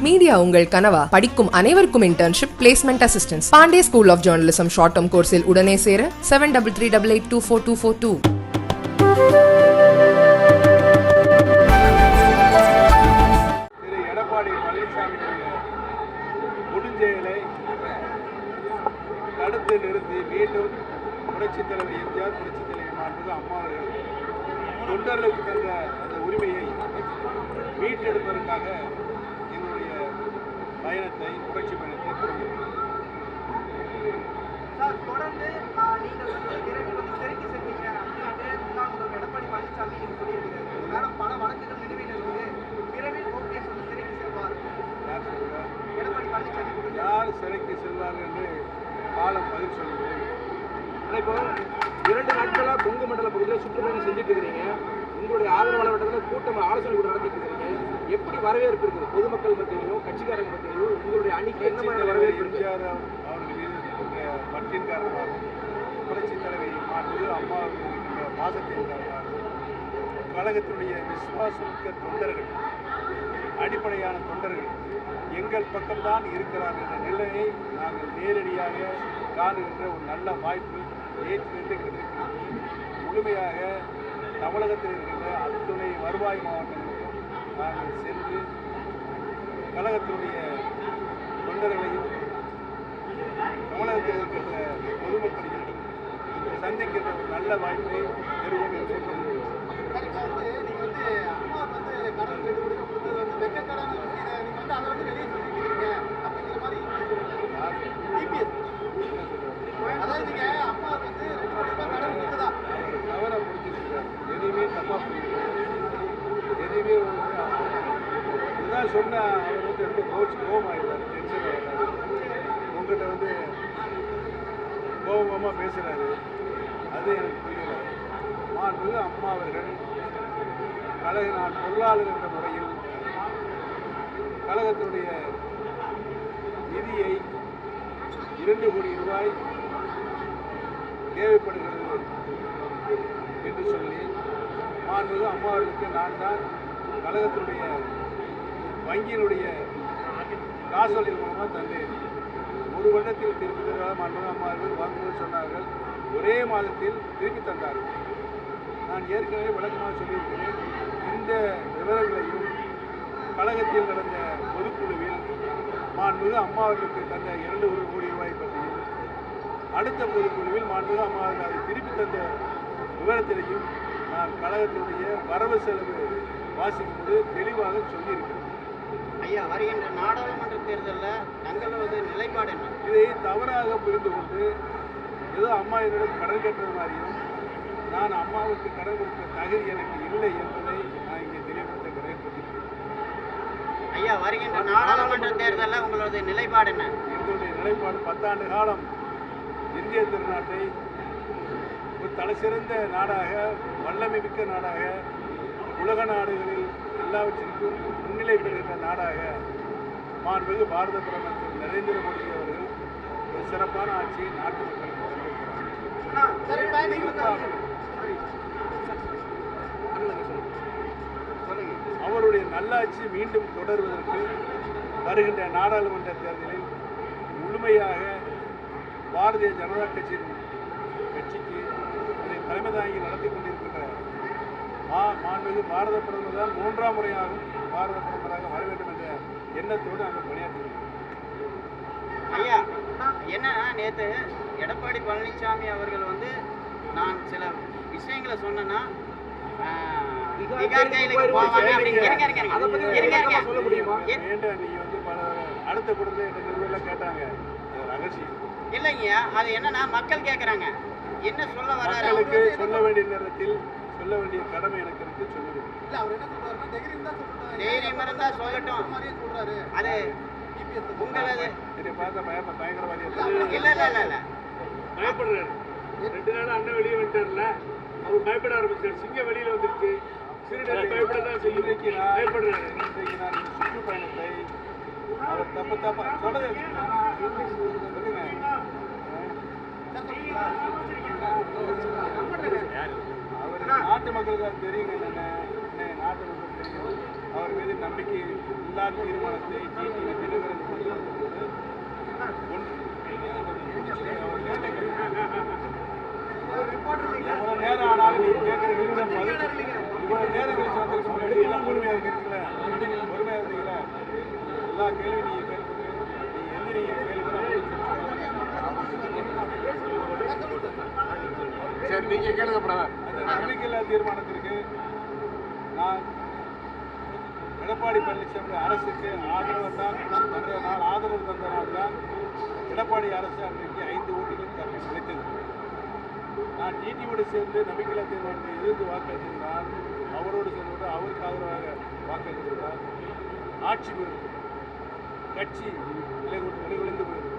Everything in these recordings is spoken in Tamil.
மீடியா உங்கள் கனவா? படிக்கும் அனைவருக்கும் internship placement assistance Pandey school of journalism short term கோர்ஸில் உடனே சேர seven double three double eight two four two four two தடுத்து நிறுத்தி மீண்டும் புரட்சித் தலைவர் எம்ஜிஆர் புரட்சித் தலைவர் அம்மா அவர்கள் தொண்டர்களுக்கு தந்த அந்த உரிமையை மீட்டெடுப்பதற்காக பயணத்தை புரட்சி பயணத்தை தொடங்கியிருக்கிறோம் சார் தொடர்ந்து நீங்கள் வந்து விரைவில் வந்து சிறைக்கு செல்வீங்க. அப்படின்னு முன்னாள் முதல்வர் எடப்பாடி பழனிசாமி நீங்க சொல்லியிருக்கிறாரு மேடம் பல வழக்குகள் நிலுவையில் இருக்குது விரைவில் ஓபிஎஸ் வந்து சிறைக்கு செல்வார். எடப்பாடி பழனிசாமி யார் சிறைக்கு செல்வார்கள் என்று காலம் பதில் சொல்லுங்கள். ஆனால் இப்போ இரண்டு நாட்களாக கொங்கு மண்டல பகுதியில் சுற்றுப்பயணம் செஞ்சுட்டு இருக்கிறீங்க. உங்களுடைய ஆதரவு வட்டத்தில் கூட்டம் ஆலோசனை கூட நடத்திட்டு இருக்கிறீங்க. எப்படி வரவேற்பு இருக்குது? பொதுமக்கள் மத்தியிலையும் கட்சிக்காரங்க உங்களுடைய அணிக்கு என்ன மாதிரி வரவேற்பு எம்ஜிஆர் அவர்கள் மீது இருக்கின்ற பற்றின் காரணமாகவும் புரட்சி தலைவி மாண்பு அம்மா அவர்கள் இருக்கின்ற பாசத்தின் காரணமாகவும் கழகத்தினுடைய விசுவாசமிக்க தொண்டர்கள் அடிப்படையான தொண்டர்கள் எங்கள் பக்கம்தான் இருக்கிறார் என்ற நிலையை நாங்கள் நேரடியாக காணுகின்ற ஒரு நல்ல வாய்ப்பு நேற்றிலிருந்து கிடைக்கிறது முழுமையாக தமிழகத்தில் இருக்கின்ற அத்துணை வருவாய் மாவட்டங்களுக்கும் நாங்கள் சென்று கழகத்தினுடைய தொண்டர்களையும் தமிழகத்தில் இருக்கின்ற பொதுமக்களையும் சந்திக்கின்ற ஒரு நல்ல வாய்ப்பை பெறுவோம் என்று சொல்ல முடியும் சார் இப்போ வந்து நீங்கள் வந்து அம்மா வந்து கடன் ரெண்டு கோடி கொடுத்தது வந்து வெக்கக்கடன் இதை நீங்கள் வந்து அதை வந்து வெளியே சொல்லிக்கிறீங்க அப்படிங்கிற மாதிரி இபிஎஸ் அதாவது நீங்கள் அம்மா வந்து ரெண்டு கோடி ரூபாய் கடன் கொடுத்ததா தவறாக புரிஞ்சுருக்காரு எதையுமே புரிஞ்சுக்கிறார் எதையுமே வந்து சொன்ன அவர் வந்து ரொம்ப கோச் கோபம் ஆகிடுறாரு டென்ஷன் ஆகிடுறாரு உங்கள்கிட்ட வந்து கோபமாக பேசுகிறாரு அது எனக்கு புரியல. மாண்பு அம்மா அவர்கள் கழக நான் பொருளாளர் என்ற முறையில் கழகத்தினுடைய நிதியை இரண்டு கோடி ரூபாய் தேவைப்படுகிறது என்று சொல்லி மாண்பு அம்மா அவர்களுக்கு நான் தான் கழகத்தினுடைய வங்கியினுடைய காசோலை மூலமாக தந்தேன் ஒரு வருடத்தில் திருப்பி தருவதாக மாண்புமிகு அம்மா சொன்னார்கள். ஒரே மாதத்தில் திருப்பி தந்தார்கள். நான் ஏற்கனவே விளக்கமாக சொல்லியிருக்கிறேன். இந்த விவரங்களையும் கழகத்தில் நடந்த பொதுக்குழுவில் மாண்புமிகு அம்மா அவர்களுக்கு தந்த இரண்டு ஒரு கோடி ரூபாய் பற்றியும் அடுத்த பொதுக்குழுவில் மாண்புமிகு அம்மா அவர்கள் அதை திருப்பி தந்த விவரத்திலையும் நான் கழகத்தினுடைய வரவு செலவு வாசிக்கும்போது தெளிவாக சொல்லியிருக்கிறேன். ஐயா வருகின்ற நாடாளுமன்ற தேர்தலில் தங்களது நிலைப்பாடு என்ன? இதை தவறாக புரிந்து கொண்டு ஏதோ அம்மா என்னிடம் கடன் கேட்டது மாதிரியும் நான் அம்மாவுக்கு கடன் கொடுத்த தகுதி எனக்கு இல்லை என்பதை நான் இங்கே தெளிவுபடுத்துகிறேன் ஐயா வருகின்ற நாடாளுமன்ற தேர்தலில் உங்களது நிலைப்பாடு என்ன? எங்களுடைய நிலைப்பாடு பத்தாண்டு காலம் இந்திய திருநாட்டை ஒரு தலைசிறந்த நாடாக வல்லமை மிக்க நாடாக உலக நாடுகளில் எல்லாவற்றிற்கும் முன்னிலை பெறுகின்ற நாடாக மாண்புமிகு பாரத பிரதமர் திரு நரேந்திர மோடி அவர்கள் ஒரு சிறப்பான ஆட்சியை நாட்டு மக்களுக்கு அவருடைய நல்லாட்சி மீண்டும் தொடர்வதற்கு வருகின்ற நாடாளுமன்ற தேர்தலில் முழுமையாக பாரதிய ஜனதா கட்சியின் கட்சிக்கு இதை தலைமை தாங்கி நடத்தி கொண்டிருக்கின்ற மாண்புமிகு பாரத பிரதமர் தான் மூன்றாம் முறையாகவும் பாரத பிரதமராக வர வேண்டும் என்ற எண்ணத்தோடு நாங்கள் பணியாற்றுகிறோம் ஐயா என்னன்னா நேற்று எடப்பாடி பழனிசாமி அவர்கள் வந்து நான் சில விஷயங்களை சொன்னேன்னா அடுத்த குடும்பத்தை என்ற நிறுவனம் கேட்டாங்க. ரகசியம். இல்லைங்க அது என்னன்னா மக்கள் கேட்குறாங்க என்ன சொல்ல மக்களுக்கு சொல்ல வேண்டிய நேரத்தில் சொல்ல வேண்டிய கடமை எனக்கு இருக்கு சொல்லுவேன் இல்ல அவர் என்ன சொல்றாருன்னா தைரியம் தான் சொல்றாரு தைரியம் இருந்தா சொல்லட்டும். மாதிரியே சொல்றாரு. அது உங்களது என்னை பார்த்தா பயப்ப பயங்கரவாதியா இல்ல இல்ல இல்ல இல்ல. பயப்படுறாரு. ரெண்டு நாள் அண்ணன் வெளியே வந்துட்டார்ல அவர் பயப்பட ஆரம்பிச்சார். சிங்கம் வெளியில வந்துருச்சு. சிறுநீர் பயப்பட தான் செய்யும். பயப்படுறாரு. இன்றைக்கு நான் சுற்றுப்பயணத்தை அவர் தப்பு தப்பா சொல்லுங்க. சொல்லுங்க. நாட்டு மக்களுக்கு அது தெரியுங்க என்னென்ன என்ன நாட்டு மக்களுக்கு தெரியும். அவர் மீது நம்பிக்கை எல்லா தீர்மானத்தை இவ்வளவு நேரம் ஆனாலும் நீ கேட்கிற கேள்விக்கு பதில் இவ்வளவு நேரம் வந்திருக்க முன்னாடி எல்லாம் பொறுமையா இருக்கீங்களா? பொறுமையா இருந்தீங்களா எல்லா கேள்வியும் நீங்க கேட்கறது நீ எந்திரிங்க கேள்வி சரி நீங்க கேளுங்க பிரதர். அந்த நம்பிக்கையில்லா தீர்மானத்திற்கு நான் எடப்பாடி பழனிசாமி அரசுக்கு ஆதரவு தான் தந்த நாள் ஆதரவு தந்த நாள் தான் எடப்பாடி அரசு அன்றைக்கு ஐந்து ஓட்டுகள் தன்னை கிடைத்தது நான் டிடியோடு சேர்ந்து நம்பிக்கையில்லா தீர்மானத்தை எதிர்த்து வாக்களித்திருந்தால் அவரோடு சேர்ந்து அவருக்கு ஆதரவாக வாக்களித்திருந்தால் ஆட்சி பெறும் கட்சி நிலை நிலைகுலைந்து போயிடும்.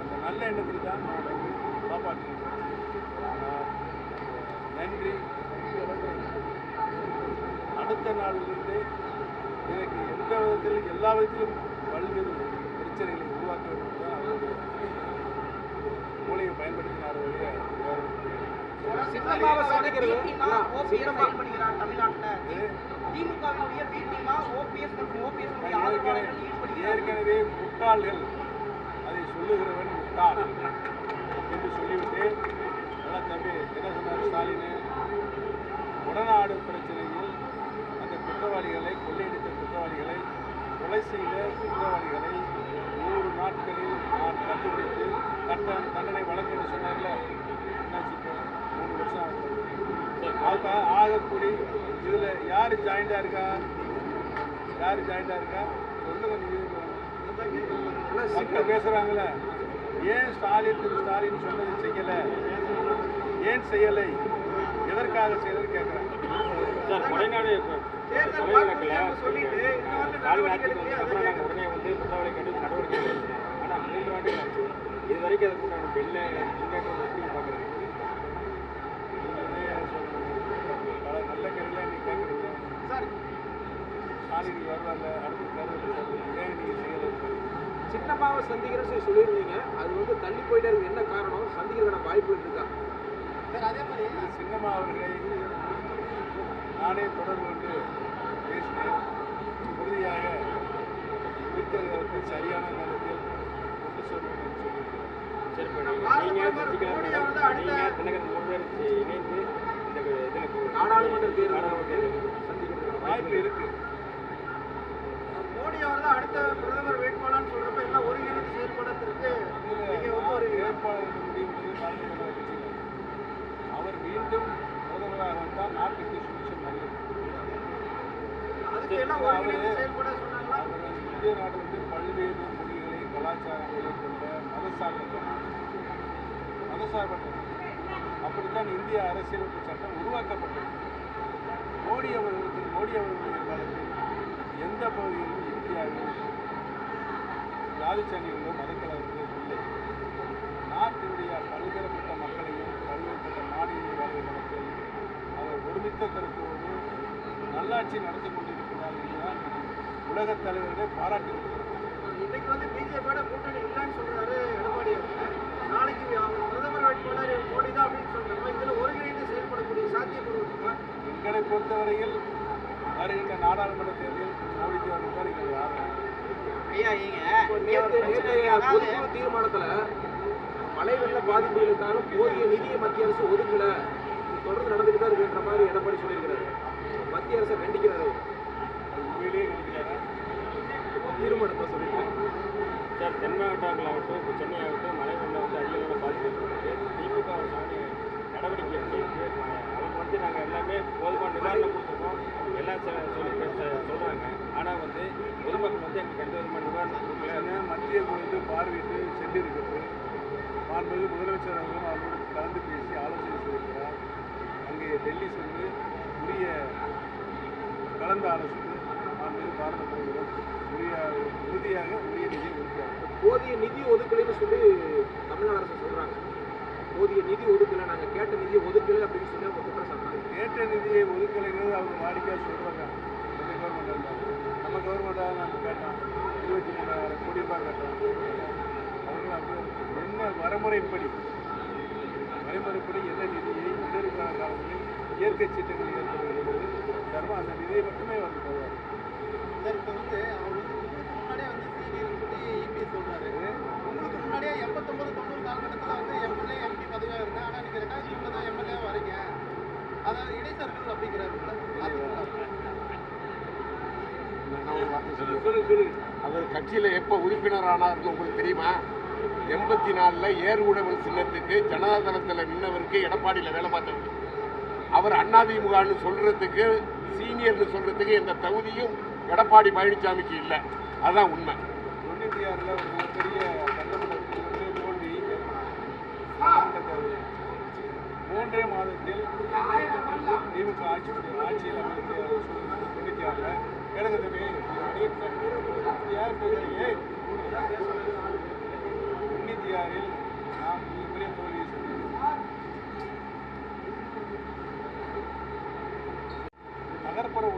அந்த நல்ல எண்ணத்தில் தான் நான் வந்து காப்பாற்றினேன். ஆனால் நன்றி. அடுத்த நாளிலிருந்து எனக்கு எந்த விதத்திலும் எல்லா விதத்திலும் பல்வேறு பிரச்சனைகளை உருவாக்க வேண்டும் தான் அவருடைய மூளையை பயன்படுத்தினார் நான் ஏற்கனவே முட்டாள்கள். அதை சொல்லுகிறவன் முட்டாள். என்று சொல்லிவிட்டு தம்பி என்ன சொன்னார் ஸ்டாலின் உடநாடு பிரச்சனையில் அந்த குற்றவாளிகளை கொள்ளையடித்த குற்றவாளிகளை கொலை செய்த குற்றவாளிகளை நூறு நாட்களில் நான் கண்டுபிடித்து கட்ட தண்டனை வழங்க என்று சொன்னார்ல? என்னாச்சு மூணு வருஷம் ஆகும் ஆகக்கூடி இதில் யார் ஜாயிண்டாக இருக்கா? யார் ஜாயிண்டாக இருக்கா? சொல்லுங்க நீங்க மக்கள் பேசுகிறாங்களே ஏன் ஸ்டாலின் திரு ஸ்டாலின் சொன்னது செய்யலை ஏன் செய்யலை? எதற்காக செய்யலை கேட்குறாங்க சார் கொடைநாடு கொலைவழக்கில் ஸ்டாலின் ஆட்சிக்கு வந்ததுக்கப்புறம் நாங்கள் உடனே வந்து குற்றவாளி கண்டு நடவடிக்கை எடுத்தோம் ஆனால் மூன்று ஆண்டுகள் ஆச்சு இது வரைக்கும் அதுக்குண்டான பெல்ல முன்னேற்றம் எப்படி பார்க்குறேன் பல நல்ல கேள்விலாம் நீ கேட்குறீங்க. ஸ்டாலின் வருவாங்க அடுத்து தேர்தல் ஏன் நீங்கள் செய்யலை? சின்னம்மாவை சந்திக்கிறேன்னு சொல்லி சொல்லியிருந்தீங்க. அது வந்து தள்ளி போயிட்டே இருக்கு என்ன காரணம்? சந்திக்கிறதுக்கான வாய்ப்புகள் இருக்கா சார் அதே மாதிரி திரு சின்னம்மா அவர்களை நானே தொடர்பு கொண்டு பேசினேன். உறுதியாக இருக்கிறதற்கு சரியான நேரத்தில் கொண்டு செல்வோம் என்று சொல்லியிருக்கிறேன். நாடாளுமன்ற தேர்தல் வாய்ப்பு இருக்கு. மோடி அவர் தான் அடுத்த பிரதமர் வேட்பாளர்னு சொல்றப்ப எல்லாம் ஒருங்கிணைந்து செயல்படுறதுக்கு நீங்க வந்து ஒரு வேட்பாளர் முடிவு பாரதிய ஜனதா கட்சியினர் அவர் மீண்டும் பிரதமராக வந்தால் நாட்டுக்கு சுபிட்சம் நல்லது அதுக்கு எல்லாம் ஒருங்கிணைந்து செயல்பட சொன்னாங்களா அவர் இந்திய நாட்டிலிருந்து வந்து பல்வேறு மொழிகளை கலாச்சாரங்களை கொண்ட மதசார்பற்ற மதசார்பற்ற அப்படித்தான் இந்திய அரசியலமைப்பு சட்டம் உருவாக்கப்பட்டது மோடி அவர்களுக்கு மோடி அவர்களுடைய காலத்தில் எந்த பகுதியிலும் இந்தியாவில் ஜாதிச்சாணிகளோ மதக்கலவர்களோ இல்லை நாட்டினுடைய பல்வேறுபட்ட மக்களையும் பல்வேறுபட்ட மாநில வாழ்கிற மக்களையும் அவர் ஒருமித்த கருத்தோடு நல்லாட்சி நடத்தி உலகத் தலைவர்களை பாராட்டுகிறார் இன்னைக்கு வந்து பிஜேபியோட கூட்டணி இல்லைன்னு சொல்றாரு எடப்பாடி. நாளைக்கு அவர் பிரதமர் வேட்பாளர் மோடி தான் அப்படின்னு சொல்றப்ப இதுல ஒருங்கிணைந்து செயல்படக்கூடிய சாத்தியக்கூறு இருக்கா எங்களை பொறுத்தவரையில் வருகின்ற நாடாளுமன்ற தேர்தலில் மோடிஜி அவர்கள் தான் எங்களுடைய ஆதரவு ஐயா நீங்க தீர்மானத்துல மழை வெள்ள பாதிப்புகளுக்கான போதிய நிதியை மத்திய அரசு ஒதுக்கல. தொடர்ந்து நடந்துட்டு தான் இருக்குன்ற மாதிரி எடப்பாடி சொல்லியிருக்கிறாரு. மத்திய அரசை கண்டிக்கிறாரு. உண்மையிலேயே கிடைக்கிறாரா தீர்மானத்தை சொல்லியிருக்காரு சார் தென் மாவட்டங்களாகட்டும் இப்போ சென்னை ஆகட்டும் மழை வெள்ளம் வந்து அதிகளவில் பாதிக்கப்பட்டிருக்கு திமுக அரசாங்க நடவடிக்கை எடுத்து அவங்க வந்து நாங்கள் எல்லாமே போதுமான நிவாரணம் கொடுத்துருக்கோம். எல்லாம் சொல்லி சொல்றாங்க. ஆனால் வந்து பொதுமக்கள் வந்து எங்களுக்கு எந்த விதமான நிவாரணம் கொடுக்கல. மத்திய குழு பார்வையிட்டு சென்றிருக்கிறது. மாண்புமிகு முதலமைச்சர் அவர்களும் அவரோடு கலந்து பேசி ஆலோசனை செய்திருக்கிறார். அங்கே டெல்லி சென்று உரிய கலந்து ஆலோசித்து பார்த்த பாரத உரிய உறுதியாக உரிய நிதியை ஒதுக்கிறார் போதிய நிதி ஒதுக்கலைன்னு சொல்லி தமிழ்நாடு அரசு சொல்றாங்க. போதிய நிதி ஒதுக்கலை நாங்கள் கேட்ட நிதியை ஒதுக்கலை அப்படின்னு சொல்லி அவங்க குற்றம் கேட்ட நிதியை ஒதுக்கலைங்கிறது அவங்க வாடிக்கையாக சொல்கிறாங்க எந்த கவர்மெண்ட் இருந்தாலும். நம்ம கவர்மெண்ட்டாக நம்ம கேட்டோம் இருபத்தி மூணாயிரம் கோடி ரூபாய் கேட்டோம் அவங்க அப்படி என்ன வரமுறைப்படி? வரைமுறைப்படி என்ன நிதியை இடருக்கான காலங்களில் இயற்கை சீட்டங்கள் ஏற்படுகிறது தர்மம் அந்த நிதியை மட்டுமே வந்து போவார் இப்போ வந்து அவர் வந்து உங்களுக்கு முன்னாடியே வந்து சீனியர் சொல்லி இபிஎஸ் சொல்றாரு. உங்களுக்கு முன்னாடியே எண்பத்தொம்பது தொண்ணூறு காலகட்டத்தில் வந்து எம்எல்ஏ எம்பி பதவியாக இருந்தேன் ஆனால் நீங்கள் ரெண்டாயிரத்தி ஒன்று தான் எம்எல்ஏ வரீங்க. அதாவது இடைத்தரகர்கள் அப்படிங்கிறாரு அதிமுக நான் ஒரு வார்த்தை சொல்லுவேன் சொல்லு சொல்லு. அவர் கட்சியில் எப்போ உறுப்பினர் ஆனார்னு உங்களுக்கு தெரியுமா? எண்பத்தி நாலில் ஏர் உழவன் சின்னத்துக்கு ஜனதாதளத்தில் நின்னவருக்கு எடப்பாடியில் வேலை பார்த்தவர். அவர் அண்ணாதிமுகன்னு சொல்கிறதுக்கு சீனியர்னு சொல்கிறதுக்கு எந்த தகுதியும் எடப்பாடி பழனிசாமிக்கு இல்லை. அதுதான் உண்மை. தொண்ணூற்றி ஆறில் ஒரு மிகப்பெரிய சட்டமன்றத்தில் வந்து தோல்வி மூன்றே மாதத்தில் திமுக ஆட்சி ஆட்சியில் அமைந்த சூழ்நிலை தொண்ணூற்றி ஆறில் எனக்கு தம்பி. யார் பேசுறீங்க தொண்ணூற்றி ஆறில்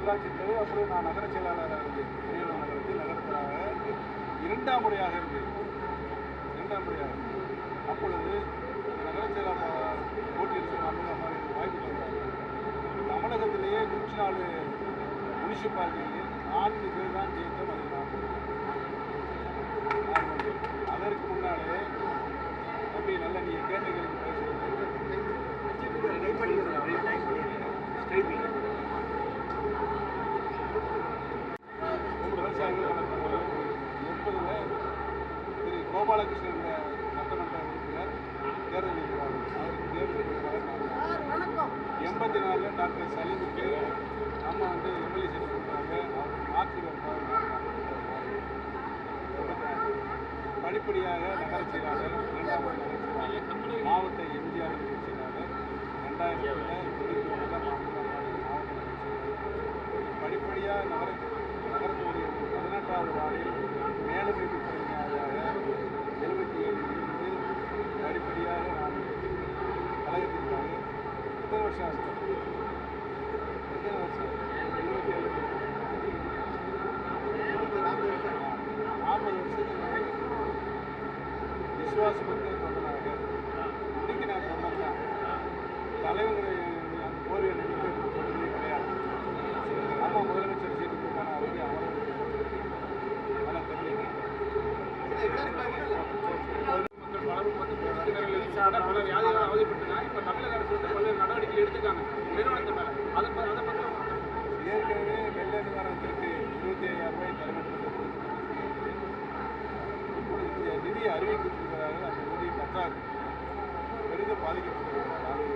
நகர்ப்புற உள்ளாட்சித்துறை அப்புறம் நான் நகர செயலாளராக இருந்தேன் பெரியவர் நகரத்தில் நகரத்தராக இரண்டாம் முறையாக இருந்தேன் இரண்டாம் முறையாக அப்பொழுது நகர செயலாளர் போட்டியிட்டு நாமளும் அம்மா எனக்கு வாய்ப்பு தந்தார். தமிழகத்திலேயே நூற்றி நாலு முனிசிபாலிட்டியில் நான்கு பேர் தான் ஜெயித்தோம் அது நான் நான் வந்து. அதற்கு முன்னாலே தம்பி நல்ல நீ கேட்ட கேள்வி விவசாயிகள் வளர்க்கும்போது எண்பதில் திரு கோபாலகிருஷ்ணன் என்ற சட்டமன்ற உறுப்பினர் தேர்தல் இருக்கிறார் அவருக்கு தேர்தல் இருக்கிறார் எண்பத்தி நாலில் டாக்டர் சலீமுக்கு அம்மா வந்து எம்எல்ஏ சீட்டு கொடுத்தாங்க அவர் மாற்றி வருவார் படிப்படியாக நகர செயலாளர் இரண்டாம் நகர செயலாளர் மாவட்ட எம்ஜிஆர் நகர செயலாளர் ரெண்டாயிரத்தில் தொண்ணூற்றி ஒன்றில் மாவட்ட படிப்படியாக நகர நகரத்துடைய பதினெட்டாவது வாரில் மேலமைப்பு பணியாளராக எழுபத்தி ஏழில் இருந்து படிப்படியாக நான் கழகத்திற்காக எத்தனை வருஷம் ஆச்சு எத்தனை வருஷம் எழுபத்தி ஏழு நாற்பது வருஷத்துக்கு விசுவாசப்பட்ட தொண்டனாக இன்னைக்கு நான் தொண்டன் தான் தலைவர் அந்த போர்வை நினைவு கிடையாது. அம்மா முதலமைச்சர் சீட்டு கொடுத்தாங்க அவருக்கு அவரும் பல தெரியுங்க மக்கள் பலரும் வந்து யாரும் அவதிப்பட்டிருக்காங்க இப்போ தமிழக அரசு வந்து பல்வேறு நடவடிக்கை எடுத்துக்காங்க நிறுவனத்து மேலே அதை அதை பற்றி ஏற்கனவே வெள்ள நிவாரணத்திற்கு இருபத்தி ஐயாயிரம் ரூபாய் தலைமைத்துவம் இப்பொழுது இந்த நிதி அறிவிக்கப்பட்டிருக்கிறார்கள் அந்த நிதி பற்றாது பெரிதும் பாதிக்கப்பட்டிருக்கிறார்கள்